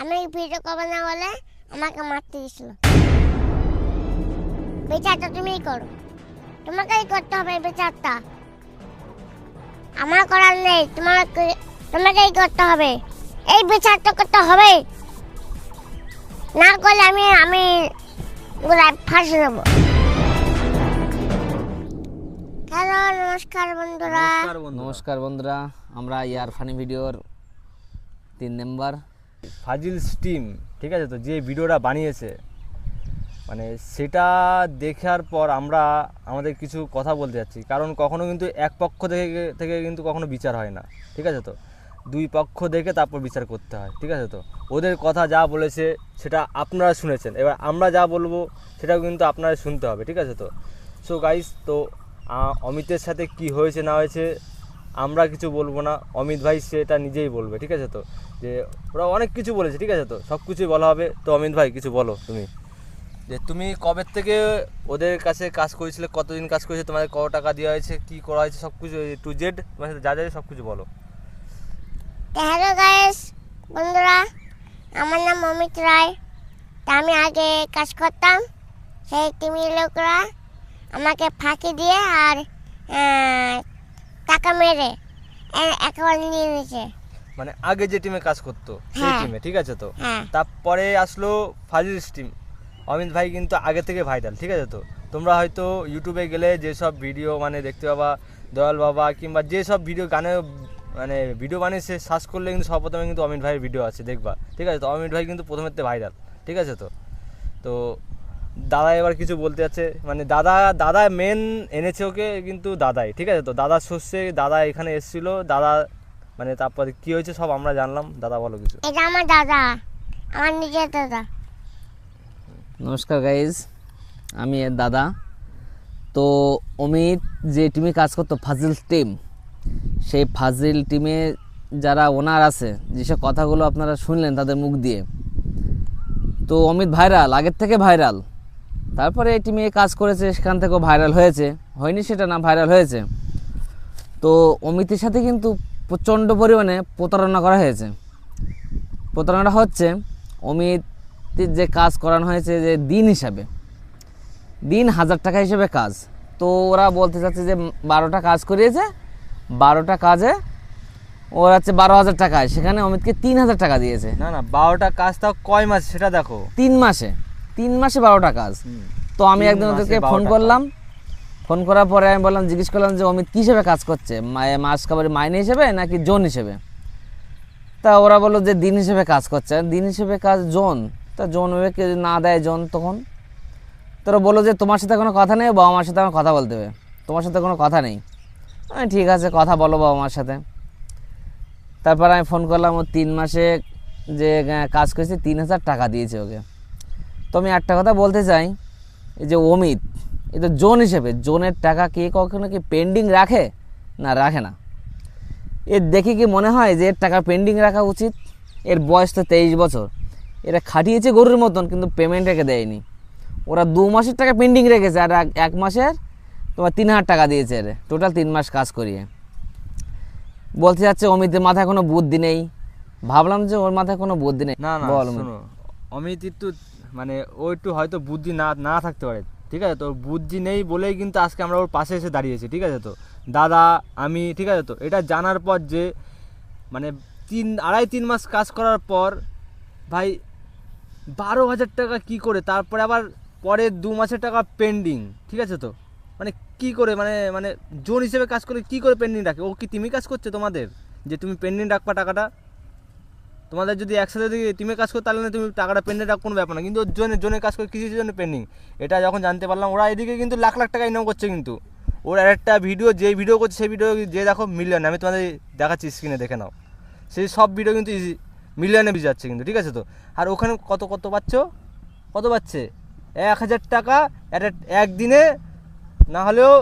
আমি ভিডিও করব না বলে আমাকে মারতে দিয়েছিল বিচারটা তুমিই করো। তোমাকেই করতে হবে বিচারটা। আমার করার নেই তোমার তোমাকেই করতে হবে। এই বিচারটা করতে হবে। না করলে আমি আমি ফাঁসে দেবো। হ্যালো, নমস্কার বন্ধুরা। নমস্কার বন্ধুরা। আমরা ইয়ার ফানি ভিডিওর তিন নাম্বার ফাজিল স্টিম, ঠিক আছে তো? যে ভিডিওটা বানিয়েছে মানে সেটা দেখার পর আমরা আমাদের কিছু কথা বলতে যাচ্ছি। কারণ কখনো কিন্তু এক পক্ষ থেকে থেকে কিন্তু কখনো বিচার হয় না, ঠিক আছে তো? দুই পক্ষ দেখে তারপর বিচার করতে হয়, ঠিক আছে তো? ওদের কথা যা বলেছে, সেটা আপনারা শুনেছেন। এবার আমরা যা বলব, সেটাও কিন্তু আপনারা শুনতে হবে, ঠিক আছে তো? সো গাইস তো অমিতের সাথে কি হয়েছে, না হয়েছে আমরা কিছু বলব না অমিত ভাই সেটা নিজেই বলবে ঠিক আছে তো? যে ওরা অনেক কিছু বলেছে ঠিক আছে তো? সব কিছুই বলা হবে। তো অমিত ভাই কিছু বলো তুমি। যে তুমি কবে থেকে ওদের কাছে কাজ করেছিলে কতদিন কাজ করেছে তোমাদের কত টাকা দেওয়া হয়েছে কি করা হয়েছে সব কিছু টু জেড তোমার সাথে যা যা সব কিছু বলো। হ্যালো গাইস বন্ধুরা আমার নাম অমিত রায়। তা আমি আগে কাজ করতাম সেই টিমের লোকরা আমাকে ফাঁকি দিয়ে আর টাকা মেরে একেবারে নিয়ে নিয়েছে মানে আগে যে টিমে কাজ করতো সেই হ্যাঁ। টিমে ঠিক আছে তো? হ্যাঁ। তারপরে আসলো ফাজিল টিম অমিত ভাই কিন্তু আগে থেকে ভাইরাল ঠিক আছে তো? তোমরা হয়তো ইউটিউবে গেলে যেসব ভিডিও মানে দেখতে পাবা দয়াল বাবা কিংবা যেসব ভিডিও গানে মানে ভিডিও বানিয়েছে সার্চ করলে কিন্তু সর্বপ্রথমে কিন্তু অমিত ভাইয়ের ভিডিও আছে দেখবা। ঠিক আছে তো? অমিত ভাই কিন্তু প্রথমের ভাইরাল ঠিক আছে তো? তো দাদা এবার কিছু বলতে যাচ্ছে। মানে দাদা দাদা মেন এনেছে ওকে কিন্তু দাদাই ঠিক আছে তো? দাদা শস্যে দাদা এখানে এসেছিল দাদা মানে তারপরে কী হয়েছে সব আমরা জানলাম। দাদা বলো কিছু। এটা আমার দাদা আমার নিজের দাদা। নমস্কার গাইজ আমি এর দাদা। তো অমিত যে টিমে কাজ করতো ফাজিল টিম সেই ফাজিল টিমে যারা ওনার আছে যেসব কথাগুলো আপনারা শুনলেন তাদের মুখ দিয়ে। তো অমিত ভাইরাল আগের থেকে ভাইরাল। তারপরে এই টিমে কাজ করেছে সেখান থেকেও ভাইরাল হয়েছে। হয়নি সেটা না ভাইরাল হয়েছে। তো অমিতের সাথে কিন্তু প্রচণ্ড পরিমাণে প্রতারণা করা হয়েছে। প্রতারণাটা হচ্ছে অমিতের যে কাজ করানো হয়েছে যে দিন হিসাবে দিন হাজার টাকা হিসেবে কাজ। তো ওরা বলতে চাচ্ছে যে বারোটা কাজ করিয়েছে বারোটা কাজে ওরা হচ্ছে বারো হাজার টাকায় সেখানে অমিতকে তিন হাজার টাকা দিয়েছে। না না বারোটা কাজ তাও কয় মাস সেটা দেখো। তিন মাসে। তিন মাসে বারোটা কাজ। তো আমি একদিন ওদেরকে ফোন করলাম। ফোন করার পরে আমি বললাম জিজ্ঞেস করলাম যে অমিত কী হিসেবে কাজ করছে? মাস খাবারের মাইনে হিসেবে নাকি জোন হিসেবে? তা ওরা বলল যে দিন হিসেবে কাজ করছে। দিন হিসেবে কাজ জোন? তা জোন কেউ যদি না দেয় জোন তখন? তোরা বলল যে তোমার সাথে কোনো কথা নেই বাবা মার সাথে আমার কথা বলতে হবে। তোমার সাথে কোনো কথা নেই। আমি ঠিক আছে কথা বলো বাবা মার সাথে। তারপর আমি ফোন করলাম ও তিন মাসে যে কাজ করেছে তিন হাজার টাকা দিয়েছে ওকে। তো আমি একটা কথা বলতে চাই এই যে অমিত এই তো জোন হিসেবে জোনের টাকা কে কখনো কি পেন্ডিং রাখে না রাখে না? এর দেখে কি মনে হয় যে এর টাকা পেন্ডিং রাখা উচিত? এর বয়স তো তেইশ বছর। এরা খাটিয়েছে গরুর মতন কিন্তু পেমেন্ট রেখে দেয়নি। ওরা দু মাসের টাকা পেন্ডিং রেখেছে আর এক- মাসের তোমার তিন হাজার টাকা দিয়েছে এর টোটাল তিন মাস কাজ করিয়ে। বলতে যাচ্ছে অমিতের মাথায় কোনো বুদ্ধি নেই? ভাবলাম যে ওর মাথায় কোনো বুদ্ধি নেই। না না বল অমিত একটু মানে ও একটু হয়তো বুদ্ধি না না থাকতে পারে, ঠিক আছে? তো বুদ্ধি নেই বলেই কিন্তু আজকে আমরা ওর পাশে এসে দাঁড়িয়েছি, ঠিক আছে তো? দাদা, আমি, ঠিক আছে তো? এটা জানার পর যে মানে তিন, আড়াই, তিন মাস কাজ করার পর, ভাই, বারো হাজার টাকা কি করে? তারপরে আবার পরে দু মাসের টাকা পেন্ডিং ঠিক আছে তো? মানে কি করে? মানে মানে জোন হিসেবে কাজ করে কি করে পেন্ডিং রাখে? ও কি তুমি কাজ করছে তোমাদের? যে তুমি পেন্ডিং রাখবা টাকাটা? তোমাদের যদি একসাথে যদি টিমে কাজ করতে তাহলে না তুমি টাকাটা পেন্ডিং রাখ কোনো ব্যাপার না। কিন্তু ওর জন্য জন্য কাজ করে কিছু জন্য পেন্ডিং এটা যখন জানতে পারলাম, ওরা এদিকে কিন্তু লাখ লাখ টাকা ইনকাম করছে কিন্তু। ওর আর একটা ভিডিও যে ভিডিও করছে, সেই ভিডিও যে দেখো মিলিয়ন আমি তোমাদের দেখাচ্ছি স্ক্রিনে দেখে নাও। সেই সব ভিডিও কিন্তু মিলিয়নে ভিউ যাচ্ছে কিন্তু, ঠিক আছে তো? আর ওখানে কত কত পাচ্ছ? কত পাচ্ছে? এক হাজার টাকা একটা একদিনে, না হলেও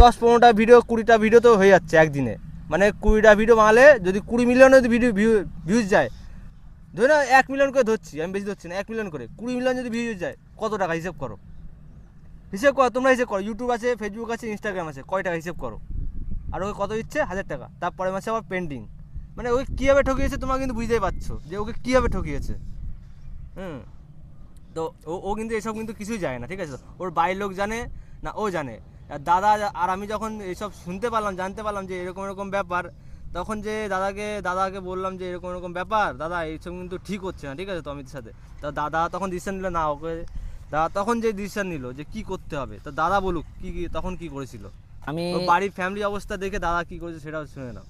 দশ, পনেরোটা ভিডিও কুড়িটা ভিডিও তো হয়ে যাচ্ছে একদিনে। মানে কুড়িটা ভিডিও বানালে যদি কুড়ি মিলিয়ন যদি ভিডিও ভিউ ভিউজ যায় ধরে না এক মিলিয়ন করে ধরছি, আমি বেশি ধরছি না, এক মিলিয়ন করে। কুড়ি মিলিয়ন যদি ভিউজ যায়, কত টাকা হিসেব করো? হিসেব করো, তোমরা হিসেব করো ইউটিউব আছে ফেসবুক আছে ইনস্টাগ্রাম আছে, কয় টাকা হিসেব করো? আর ওকে কত দিচ্ছে? হাজার টাকা। তারপরে মাসে আবার পেন্ডিং মানে ওকে কীভাবে ঠকিয়েছে তোমরা কিন্তু বুঝতেই পারছ যে ওকে কীভাবে ঠকিয়েছে। হুম। তো ও ও কিন্তু এসব কিন্তু কিছুই জানে না, ঠিক আছে? ওর বাড়ির লোক জানে, না ও জানে। আর দাদা আর আমি যখন এসব শুনতে পারলাম, জানতে পারলাম যে এরকম এরকম ব্যাপার তখন যে দাদাকে দাদাকে বললাম যে এরকম এরকম ব্যাপার দাদা এইসব কিন্তু ঠিক হচ্ছে না ঠিক আছে তো অমিতের সাথে? তা দাদা তখন ডিসিশন নিল না ওকে দাদা তখন যে ডিসিশন নিল যে কি করতে হবে তো দাদা বলুক কি কি তখন কি করেছিল? আমি বাড়ির ফ্যামিলি অবস্থা দেখে দাদা কি করেছে সেটাও শুনে না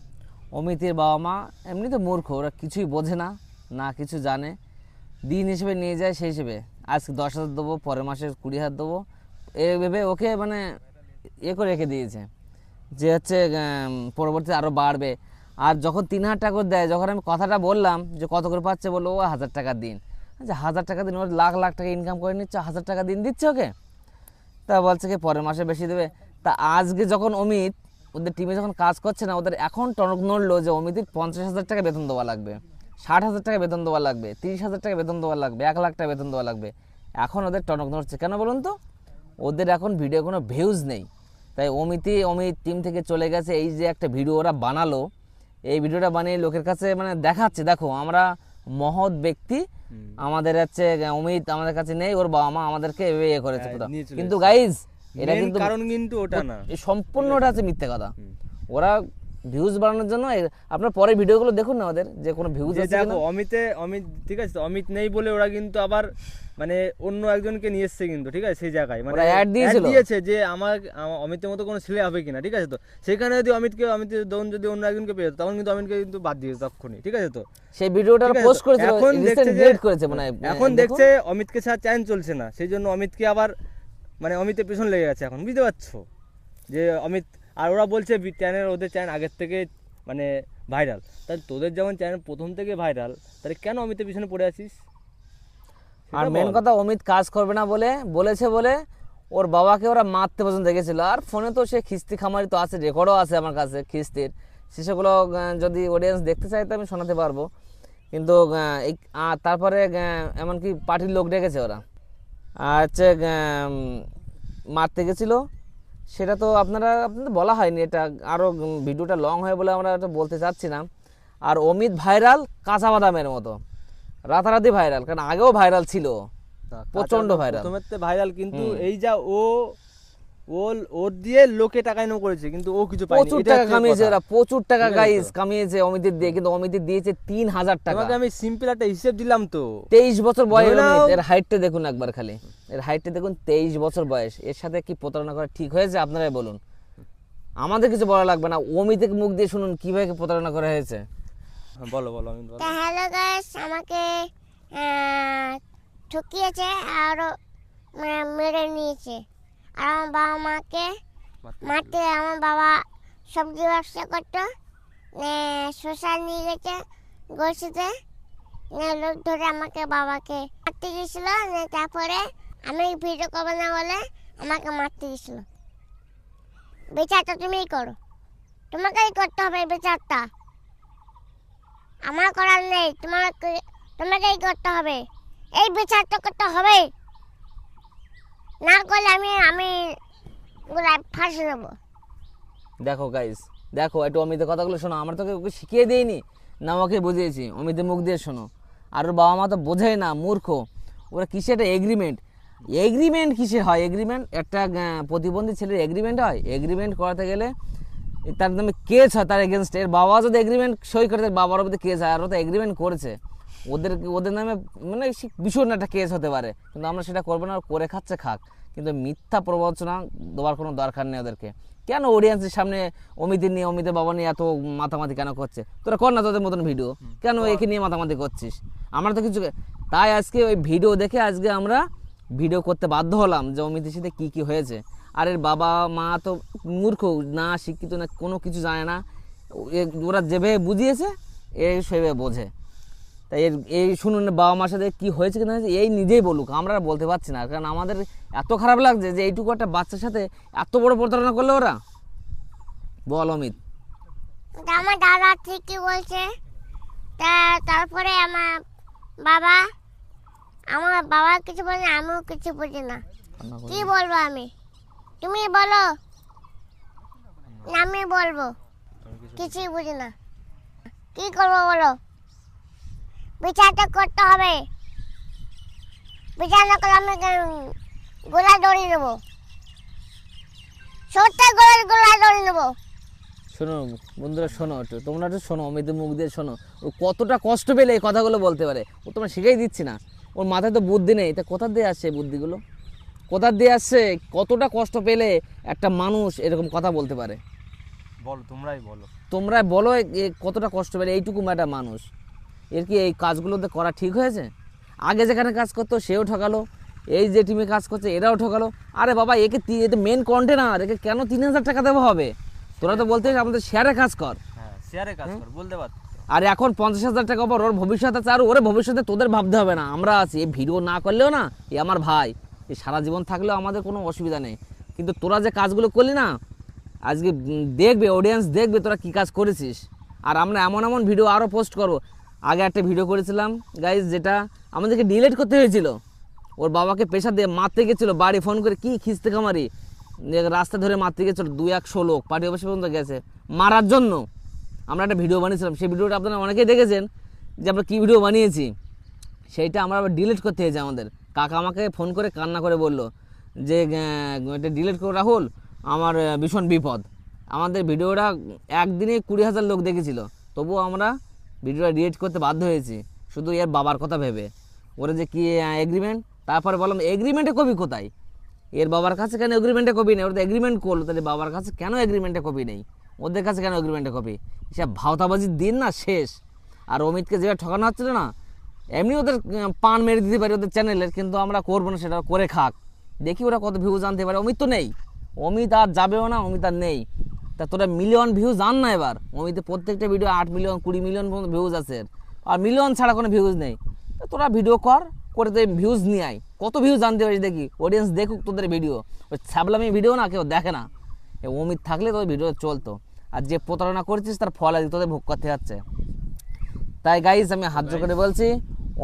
অমিতের বাবা মা এমনি তো মূর্খ ওরা কিছুই বোঝে না না কিছু জানে। দিন হিসেবে নিয়ে যায় সেই হিসেবে। আজকে দশ হাজার দেবো পরের মাসে কুড়ি হাজার দেবো। এ ভেবে ওকে মানে এ করে রেখে দিয়েছে। যে হচ্ছে উম, পরবর্তীতে আরও বাড়বে। আর যখন তিন হাজার টাকা করে দেয়, যখন আমি কথাটা বললাম যে কত করে পাচ্ছে, বলল, ও, হাজার টাকা দিন। আচ্ছা হাজার টাকা দিন ওর লাখ লাখ টাকা ইনকাম করে নিচ্ছে, হাজার টাকা দিন দিচ্ছে ওকে? তা বলছে কি, পরের মাসে বেশি দেবে। তা আজকে যখন অমিত, ওদের টিমে যখন কাজ করছে না, ওদের এখন টনক নড়লো যে অমিতের পঞ্চাশ হাজার টাকা বেতন দেওয়া লাগবে, ষাট হাজার টাকা বেতন দেওয়া লাগবে, তিরিশ হাজার টাকা বেতন দেওয়া লাগবে, এক লাখ টাকা বেতন দেওয়া লাগবে। এখন ওদের টনক নড়ছে কেন বলুন তো? ওদের এখন ভিডিও কোনো ভিউজ নেই। তাই অমিতই, অমিত টিম থেকে চলে গেছে, এই যে একটা ভিডিও ওরা বানালো এই ভিডিওটা বানিয়ে লোকের কাছে মানে দেখাচ্ছে। দেখো আমরা মহৎ ব্যক্তি। আমাদের হচ্ছে অমিত আমাদের কাছে নেই ওর বাবা মা আমাদেরকে এভাবে ইয়ে করেছে হ্যাঁ, কোথাও। কিন্তু গাইজ এটা কিন্তু কারণ কিন্তু ওটা না। সম্পূর্ণটা আছে মিথ্যে কথা। ওরা ভিউজ বাড়ানোর জন্য আপনার পরে ভিডিওগুলো দেখুন না ওদের যে কোনো ভিউজ আছে দেখো অমিতে অমিত ঠিক আছে তো, অমিত নেই বলে ওরা কিন্তু আবার মানে অন্য একজনকে নিয়ে এসছে কিন্তু ঠিক আছে সেই জায়গায়। মানে দিয়েছিল। দিয়েছে যে আমার অমিতের মতো কোনো ছেলে হবে কিনা ঠিক আছে তো? সেখানে যদি অমিতকে অমিত দৌন যদি অন্য একজনকে পেয়ে যেত, তখন কিন্তু অমিতকে কিন্তু বাদ দিয়ে তখনই ঠিক আছে তো? সেই ভিডিওটা পোস্ট তো? করেছিল এখন দেখছে যে- করেছে মানে এখন দেখছে অমিতকে ছাড়া চ্যান চলছে না সেই জন্য অমিতকে আবার মানে অমিতের পেছন লেগে গেছে এখন বুঝতে পারছ? যে অমিত আর ওরা বলছে চ্যানেল ওদের চ্যানেল আগের থেকে মানে ভাইরাল তাহলে তোদের যেমন চ্যানেল প্রথম থেকে ভাইরাল তাহলে কেন অমিতের পিছনে পড়ে আছিস? আর মেন কথা অমিত কাজ করবে না বলে বলেছে বলে ওর বাবাকে ওরা মারতে পর্যন্ত দেখেছিল। আর ফোনে তো সে খিস্তি খামারি তো আছে রেকর্ডও আছে আমার কাছে খিস্তির। সেসবগুলো আহ, যদি অডিয়েন্স দেখতে চায় তো আমি শোনাতে পারব। কিন্তু এই তারপরে এমনকি পার্টির লোক ডেকেছে ওরা। আর হচ্ছে মারতে গেছিল। সেটা তো আপনারা আপনাদের বলা হয়নি এটা আরও ভিডিওটা লং হয় বলে আমরা এটা বলতে চাচ্ছি না। আর অমিত ভাইরাল কাঁচা বাদামের মতো। রাতারাতি ভাইরাল কারণ আগেও ভাইরাল ছিল। প্রথমের তো ভাইরাল কিন্তু এই যা ও ওর দিয়ে লোকে টাকা ইনকাম করেছে কিন্তু ও কিছু পায়নি। প্রচুর টাকা কামিয়েছে ওরা প্রচুর টাকা গাইস কামিয়েছে অমিতের দিয়ে কিন্তু অমিতের দিয়েছে তিন হাজার টাকা। আমি সিম্পল একটা হিসেব দিলাম তো। তেইশ বছর বয়স। এর হাইটটা দেখুন একবার খালি। এর হাইটটা দেখুন তেইশ বছর বয়স। এর সাথে কি প্রতারণা করা ঠিক হয়েছে? আপনারাই বলুন। আমাদের কিছু বলা লাগবে না। অমিতের মুখ দিয়ে শুনুন কীভাবে প্রতারণা করা হয়েছে? হ্যাঁ, বলো বলো আমি হ্যালো গাইস আমাকে আহ, ঠকিয়েছে আরও মেরে নিয়েছে। আর আমার বাবা মাকে মাঠে আমার বাবা সবজি ব্যবসা করতো। শ্মশান নিয়ে গেছে গলসিতে লোক ধরে আমাকে বাবাকে মারতে গেছিল তারপরে আমি ভিডিও করব না বলে আমাকে মারতে গেছিল বিচারটা তুমিই করো। তোমাকেই করতে হবে বিচারটা। আমার করার নেই তোমার তোমাকেই করতে হবে। এই বিচারটা করতে হবে। না করলে আমি আমি ফাঁসি দেবো। দেখো গাইস দেখো, একটু অমিতের কথাগুলো শোনো। আমরা তোকে ওকে শিখিয়ে দিইনি। না আমাকে বুঝিয়েছি। অমিতের মুখ দিয়ে শোনো। আর ওর বাবা মা তো বোঝেই না, মূর্খ। ওরা কিসে একটা এগ্রিমেন্ট এগ্রিমেন্ট কিসে হয়? এগ্রিমেন্ট একটা প্রতিবন্ধী ছেলের এগ্রিমেন্ট হয়? এগ্রিমেন্ট করাতে গেলে তার নামে কেস হয় তার এগেনস্ট এর বাবা যদি এগ্রিমেন্ট সই করে তার বাবার মধ্যে কেস হয় আর তো এগ্রিমেন্ট করেছে। ওদের ওদের নামে মানে ভীষণ একটা কেস হতে পারে। কিন্তু আমরা সেটা করব না করে খাচ্ছে খাক। কিন্তু মিথ্যা প্রবচনা দেওয়ার কোনো দরকার নেই ওদেরকে। কেন অডিয়েন্সের সামনে অমিতের নিয়ে অমিতের বাবা নিয়ে এত মাতামাতি কেন করছে? তোরা কর না তোদের মতন ভিডিও কেন একে নিয়ে মাতামাতি করছিস? আমরা তো কিছু তাই আজকে ওই ভিডিও দেখে আজকে আমরা ভিডিও করতে বাধ্য হলাম যে অমিতের সাথে কী কী হয়েছে। আর এর বাবা মা তো মূর্খ, না শিক্ষিত, না কোনো কিছু জানে না। ওরা যেভাবে বুঝিয়েছে, এ সেভাবে বোঝে। তাই এর, এই শুনুন বাবা মার সাথে কী হয়েছে কিনা এই নিজেই বলুক, আমরা বলতে পারছি না। কারণ আমাদের এত খারাপ লাগছে যে এইটুকু একটা বাচ্চার সাথে এত বড় প্রতারণা করল ওরা। বল অমিত। আমার দাদা ঠিকই বলছে। তারপরে আমার বাবা আমার বাবা কিছু বলে না, আমিও কিছু বুঝি না। কি বলব আমি? তুমি বলো। আমি বলব। কিছুই বুঝি না। কি করব বলো? বিচারটা করতে হবে। বিচার না করলে আমি গোলা দড়ি নেব? সত্যি গোলা গোলা দড়ি নেব? শোনো বন্ধুরা শোনো একটু তোমরা একটু শোনো অমিতের মুখ দিয়ে শোনো। ও কতটা কষ্ট পেলে এই কথাগুলো বলতে পারে। ও তোমরা শিখেই দিচ্ছি না। ওর মাথায় তো বুদ্ধি নেই। তা কোথা দিয়ে আসছে বুদ্ধিগুলো? কোথা দিয়ে আসছে? কতটা কষ্ট পেলে একটা মানুষ এরকম কথা বলতে পারে? বলো তোমরাই বলো। তোমরা বলো কতটা কষ্ট পেলে এইটুকু একটা মানুষ। এর কি এই কাজগুলোতে করা ঠিক হয়েছে? আগে যেখানে কাজ করতো সেও ঠকালো। এই যে টিমে কাজ করছে এরাও ঠকালো। আরে বাবা একে তি- এতে মেন কন্টেনার একে কেন তিন হাজার টাকা দেওয়া হবে? তোরা তো বলতে আমাদের শেয়ারে কাজ কর। হ্যাঁ শেয়ারে কাজ কর বলতে পারতো। আর এখন পঞ্চাশ হাজার টাকা পর ওর ভবিষ্যৎ আছে আর ওরে ভবিষ্যতে তোদের ভাবতে হবে না। আমরা আছি, এই ভিডিও না করলেও না, এ আমার ভাই, এ সারা জীবন থাকলেও আমাদের কোনো অসুবিধা নেই। কিন্তু তোরা যে কাজগুলো করলি না, আজকে দেখবে অডিয়েন্স দেখবে তোরা কি কাজ করেছিস। আর আমরা এমন এমন ভিডিও আরও পোস্ট করব। আগে একটা ভিডিও করেছিলাম গাইজ যেটা আমাদেরকে ডিলেট করতে হয়েছিল। ওর বাবাকে পেশা দিয়ে মারতে গেছিল, বাড়ি ফোন করে, কি খিস্তে কামারি যে রাস্তা ধরে মারতে গেছিল, দুই একশো লোক পার্টি অফিস পর্যন্ত গেছে। মারার জন্য। আমরা একটা ভিডিও বানিয়েছিলাম। সেই ভিডিওটা আপনারা অনেকেই দেখেছেন যে আমরা কী ভিডিও বানিয়েছি? সেইটা আমরা আবার ডিলিট করতে হয়েছে আমাদের। কাকা আমাকে ফোন করে কান্না করে বলল যে এটা ডিলিট করো রাহুল, আমার ভীষণ বিপদ। আমাদের ভিডিওটা একদিনে কুড়ি হাজার লোক দেখেছিল। তবুও আমরা ভিডিওটা ডিলিট করতে বাধ্য হয়েছি। শুধু এর বাবার কথা ভেবে। ওরা যে কি এগ্রিমেন্ট তারপরে বললাম এগ্রিমেন্টে কবি কোথায়? এর বাবার কাছে কেন এগ্রিমেন্টে কপি নেই? ওরা তো এগ্রিমেন্ট করল। তাহলে বাবার কাছে কেন এগ্রিমেন্টে কপি নেই? ওদের কাছে কেন এগ্রিমেন্টে কপি? সব ভাওতাবাজির দিন না, শেষ। আর অমিতকে যেভাবে ঠকানো হচ্ছিল না, এমনি ওদের পান মেরে দিতে পারি ওদের চ্যানেলের কিন্তু আমরা করব না, সেটা করে খাক। দেখি ওরা কত ভিউজ আনতে পারে। অমিত তো নেই। অমিত আর যাবেও না, অমিত আর নেই। তা তোরা মিলিয়ন ভিউজ আন না এবার। অমিতে প্রত্যেকটা ভিডিও আট মিলিয়ন কুড়ি মিলিয়ন পর্যন্ত ভিউজ আছে আর মিলিয়ন ছাড়া কোনো ভিউজ নেই। তোরা ভিডিও কর, করে তো ভিউজ নিয়ে আয়। কত ভিউজ আনতে পারিস দেখি? অডিয়েন্স দেখুক তোদের ভিডিও ওই ছাবলামি ভিডিও না, কেউ দেখে না। অমিত থাকলে তোদের ভিডিও চলতো। আর যে প্রতারণা করছিস তার ফল আজকে তোদের ভোগ করতে যাচ্ছে। তাই গাইজ আমি হাত করে বলছি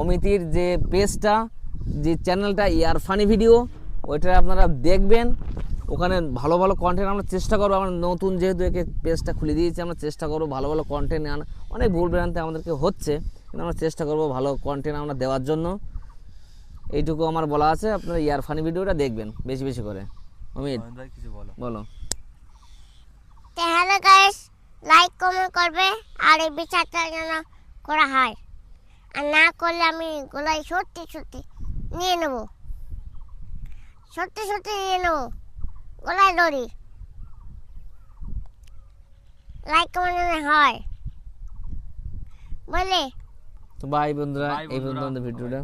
অমিতির যে পেজটা যে চ্যানেলটা ইয়ার ফানি ভিডিও ওইটা আপনারা দেখবেন। ওখানে ভালো ভালো কন্টেন্ট আমরা চেষ্টা করব। আমরা নতুন যেহেতু একে পেজটা খুলে দিয়েছি আমরা চেষ্টা করব ভালো ভালো কন্টেন্ট আনা অনেক ভুল ভ্রান্তি আমাদেরকে হচ্ছে কিন্তু আমরা চেষ্টা করব ভালো কন্টেন্ট আমরা দেওয়ার জন্য। এইটুকু আমার বলা আছে আপনারা ইয়ার ফানি ভিডিওটা দেখবেন বেশি বেশি করে। অমিত বলো। তো হ্যালো গাইস লাইক কমেন্ট করবে আর এই বিচারটা যেন করা হয়। আর না করলে আমি গোলাই সত্যি সত্যি নিয়ে নেব। সত্যি সত্যি নিয়ে নেব। গলায় দড়ি। লাইক কমেন্ট যেন হয়। বলে। তো বাই বন্ধুরা এই বন্ধুরা, পর্যন্ত ভিডিওটা।